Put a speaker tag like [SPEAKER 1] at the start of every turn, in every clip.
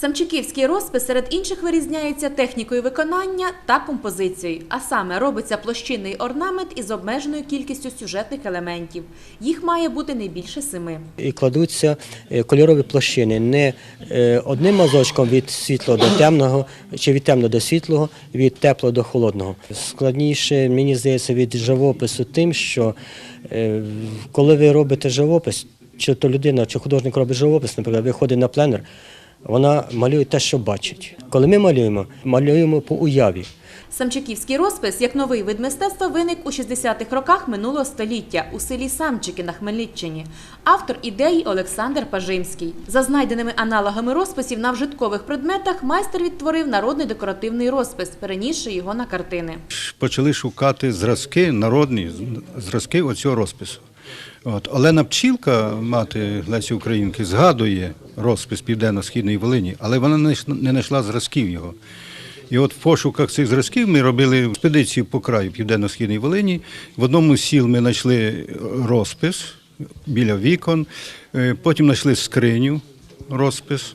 [SPEAKER 1] Самчиківський розпис серед інших вирізняється технікою виконання та композицією, а саме робиться площинний орнамент із обмеженою кількістю сюжетних елементів. Їх має бути не більше семи.
[SPEAKER 2] і кладуться е, кольорові площини не е, одним мазочком від світлого до темного, чи від темного до світлого, від теплого до холодного. Складніше, мені здається, від живопису тим, що е, коли ви робите живопис, чи то людина, чи художник робить живопис, наприклад, виходить на пленер, вона малює те, що бачить. Коли ми малюємо, малюємо по уяві.
[SPEAKER 1] Самчиківський розпис, як новий вид мистецтва, виник у 60-х роках минулого століття у селі Самчики на Хмельниччині. Автор ідеї Олександр Пажимський. За знайденими аналогами розписів на вжиткових предметах майстер відтворив народний декоративний розпис, перенісши його на картини.
[SPEAKER 3] почали шукати зразки, народні зразки оцього розпису. От. Олена Пчілка, мати Лесі Українки, згадує розпис Південно-Східної Волині, але вона не знайшла- зразків його. І от в пошуках цих зразків ми робили експедицію по краю Південно-Східної Волині. В одному з сіл ми знайшли розпис біля вікон, е, потім знайшли скриню, розпис.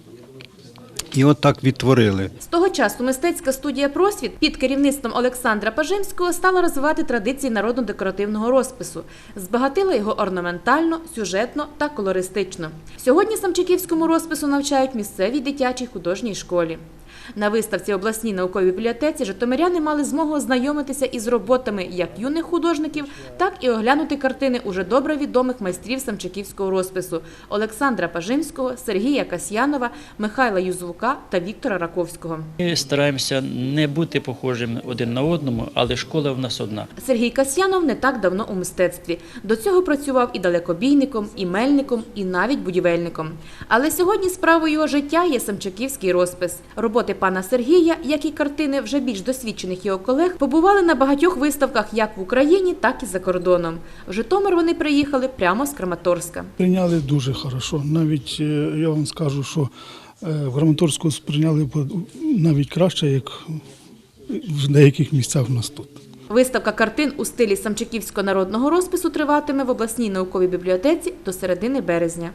[SPEAKER 3] І от так відтворили.
[SPEAKER 1] З того часу мистецька студія Просвіт під керівництвом Олександра Пажимського стала розвивати традиції народно-декоративного розпису, збагатила його орнаментально, сюжетно та колористично. Сьогодні самчиківському розпису навчають місцевій дитячій художній школі. На виставці обласній науковій бібліотеці житомиряни мали змогу ознайомитися із роботами як юних художників, так і оглянути картини уже добре відомих майстрів самчиківського розпису Олександра Пажимського, Сергія Касьянова, Михайла Юзвука та Віктора Раковського.
[SPEAKER 4] Ми стараємося не бути похожими один на одному, але школа в нас одна.
[SPEAKER 1] Сергій Касьянов не так давно у мистецтві. До цього працював і далекобійником, і мельником, і навіть будівельником. Але сьогодні справою його життя є самчаківський розпис. Роботи пана Сергія, як і картини вже більш досвідчених його колег, побували на багатьох виставках як в Україні, так і за кордоном. В Житомир вони приїхали прямо з Краматорська.
[SPEAKER 5] Прийняли дуже хорошо. Навіть е, я вам скажу, що е, в Краматорську сприйняли навіть краще, як в деяких місцях в нас тут.
[SPEAKER 1] Виставка картин у стилі самчаківського народного розпису триватиме в обласній науковій бібліотеці до середини березня.